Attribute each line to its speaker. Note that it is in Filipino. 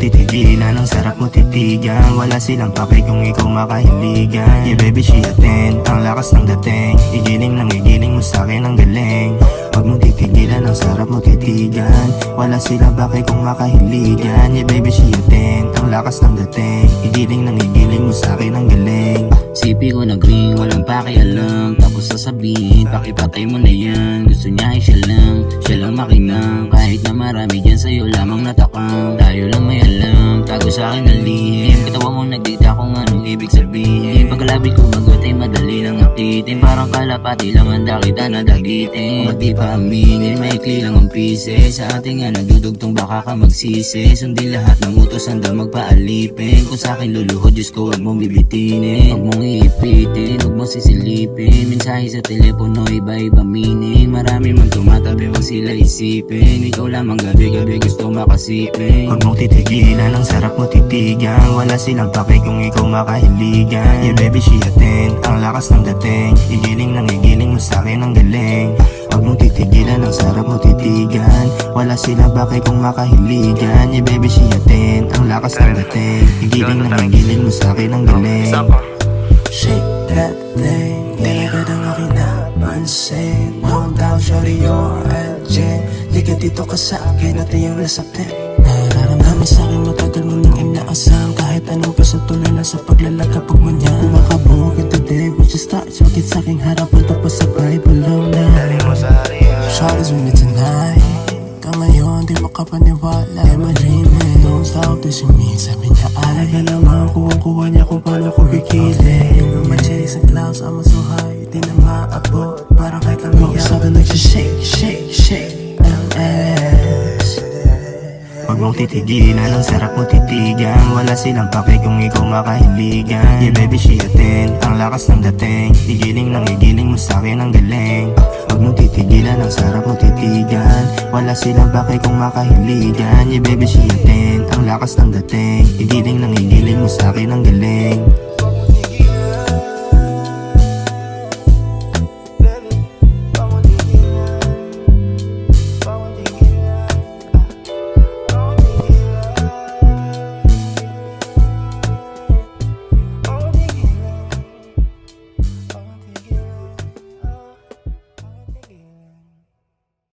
Speaker 1: titigilan Ang sarap mo titigan. Wala silang pake kung ikaw makahiligan Yeah baby she attend. Ang lakas ng dating. Igiling lang igiling mo sa'kin ang galing. Huwag mo titigilan Ang sarap mo titigan. Wala silang pake kung makahiligan Yeah baby she attend. Ang lakas ng dating. Igiling lang igiling mo sa'kin ang galing.
Speaker 2: Sipi ko na green, walang pakialam. Tapos sasabihin, pakipatay mo na yan. Gusto niya ay siya lang, siya lang makinang. Kahit na marami dyan sa'yo lamang natakam Tayo lang may alam, sa akin ang lihim. Katawa mo nagdita kung anong ibig sabihin? Pagkalabit ko magot ay madali Parang kalapati lang handa kita na dagitin. Kung di pa aminin, maikli lang ang pise. Sa ating nga nagdudugtong baka ka magsisi. Sundin lahat ng utos handa magpaalipin. Kung sa akin luluhod, Diyos ko wag mong bibitinin. Huwag mong iipitin, huwag mong sisilipin. Mensahe sa telepono, iba-iba meaning Marami man tumatabi, huwag sila isipin. Ikaw lamang gabi-gabi gusto makasipin.
Speaker 1: Huwag mong titigilan, ang sarap mo titigan. Wala silang pake kung ikaw makahiligan Yeah baby she attend, ang lakas ng dating Igiling lang igiling mo sa'kin ang galing. Huwag mong titigilan, ang sarap mo titigan. Wala silang pake kung makahiligan? Yeah baby she attend, ang lakas ng dating. Igiling lang igiling mo sa'kin ang galing.
Speaker 3: Shake that thing. Na agad ang aking napansin. Calm down, shorty, you're legend Liga dito ka sa akin at iyong lasapin Nararamdaman sa akin matagal mo nang inaasam. Kahit anong paso tuloy na sa paglalakapag mo niya Makabukid today, we just start Sakit sa aking harapan tapos sabay below na Shorty's with me tonight. Ka ngayon, di makapaniwala. Am I dreaming? Don't stop this me. Sabi niya, alaga naman Kuwang-kuha niya kung paano ko kikiling I'm chasing clouds, I'm so high. Di na maabot, parang kay kamiya Sabi nagsishake, shake, shake
Speaker 1: Mong titigilan, ang sarap mo titigan? Wala silang pake kung ikaw makahiligan Yeah baby she attend, ang lakas ng dating. Igiling lang igiling mo sa'kin ang galing. Huwag mong titigilan, ang sarap mo titigan. Wala silang pake kung makahiligan Yeah baby she attend, ang lakas ng dating. Igiling lang igiling mo sa'kin ang galing